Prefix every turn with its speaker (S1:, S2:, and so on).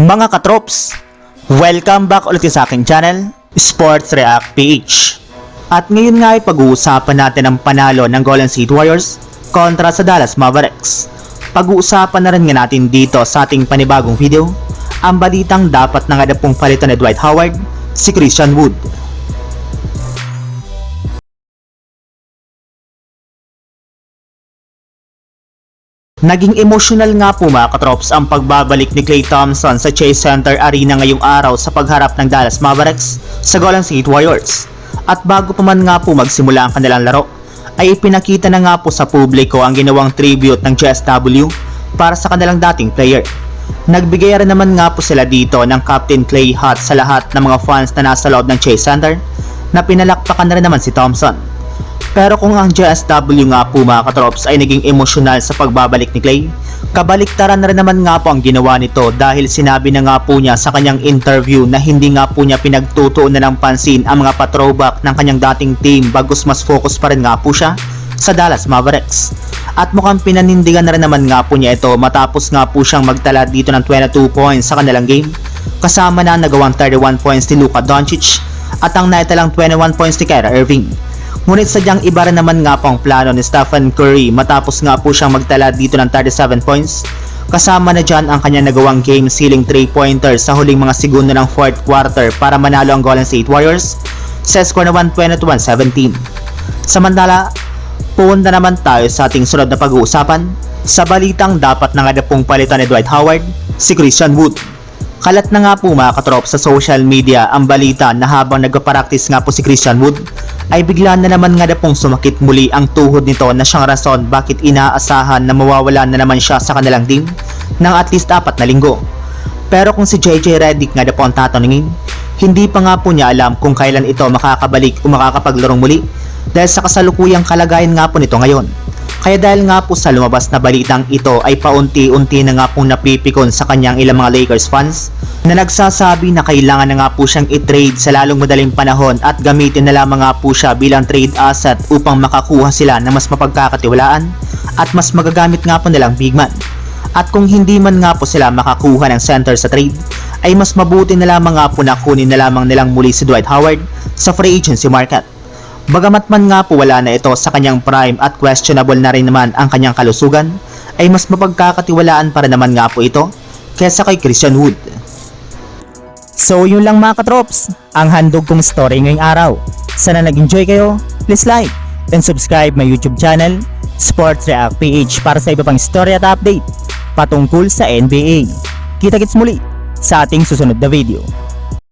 S1: Mga katrops, welcome back ulit sa aking channel, Sports React PH. At ngayon nga ay pag-uusapan natin ang panalo ng Golden State Warriors kontra sa Dallas Mavericks. Pag-uusapan na rin nga natin dito sa ating panibagong video, ang balitang dapat na nga pong palitan ni Dwight Howard, si Christian Wood. Naging emotional nga po mga katrops ang pagbabalik ni Klay Thompson sa Chase Center Arena ngayong araw sa pagharap ng Dallas Mavericks sa Golden State Warriors. At bago pa man nga po magsimula ang kanilang laro, ay ipinakita na nga po sa publiko ang ginawang tribute ng GSW para sa kanilang dating player. Nagbigay rin naman nga po sila dito ng Captain Clay hat sa lahat ng mga fans na nasa loob ng Chase Center na pinalakpakan na rin naman si Thompson. Pero kung ang JSW nga po mga katrops ay naging emosyonal sa pagbabalik ni Clay, kabaliktaran na rin naman nga po ang ginawa nito dahil sinabi na nga po niya sa kanyang interview na hindi nga po niya pinagtutuon na ng pansin ang mga patrobak ng kanyang dating team bagos mas focus pa rin nga po siya sa Dallas Mavericks. At mukhang pinanindigan na rin naman nga po niya ito matapos nga po siyang magtala dito ng 22 points sa kanilang game kasama na ang nagawang 31 points ni Luka Doncic at ang naitalang 21 points ni Kyrie Irving. Ngunit sadyang iba rin naman nga po plano ni Stephen Curry matapos nga po siyang magtala dito ng 37 points. Kasama na dyan ang kanyang nagawang game sealing 3-pointers sa huling mga segundo ng 4th quarter para manalo ang Golden State Warriors sa score na 120-117. Samantala, pupunta naman tayo sa ating sunod na pag-uusapan sa balitang dapat na nga pong palitan ni Dwight Howard, si Christian Wood. Kalat na nga po mga katrop sa social media ang balita na habang nagpa-practice nga po si Christian Wood ay bigla na naman nga na pong sumakit muli ang tuhod nito na siyang rason bakit inaasahan na mawawala na naman siya sa kanilang team ng at least apat na linggo. Pero kung si JJ Redick nga na po ang tatanungin, hindi pa nga po niya alam kung kailan ito makakabalik o makakapaglarong muli dahil sa kasalukuyang kalagayan nga po nito ngayon. Kaya dahil nga po sa lumabas na balitang ito ay paunti-unti na nga po napipikon sa kanyang ilang mga Lakers fans na nagsasabi na kailangan na nga po siyang i-trade sa lalong madaling panahon at gamitin na lamang nga po siya bilang trade asset upang makakuha sila ng mas mapagkakatiwalaan at mas magagamit nga po nilang big man. At kung hindi man nga po sila makakuha ng center sa trade, ay mas mabuti na lamang nga po na kunin na lamang nilang muli si Dwight Howard sa free agency market. Bagamat man nga po wala na ito sa kanyang prime at questionable na rin naman ang kanyang kalusugan, ay mas mapagkakatiwalaan para naman nga po ito kesa kay Christian Wood. So yun lang mga katrops, ang handog kong story ngayong araw. Sana nag-enjoy kayo, please like and subscribe my YouTube channel, Sports React PH para sa iba pang story at update patungkol sa NBA. Kita-kits muli sa ating susunod na video.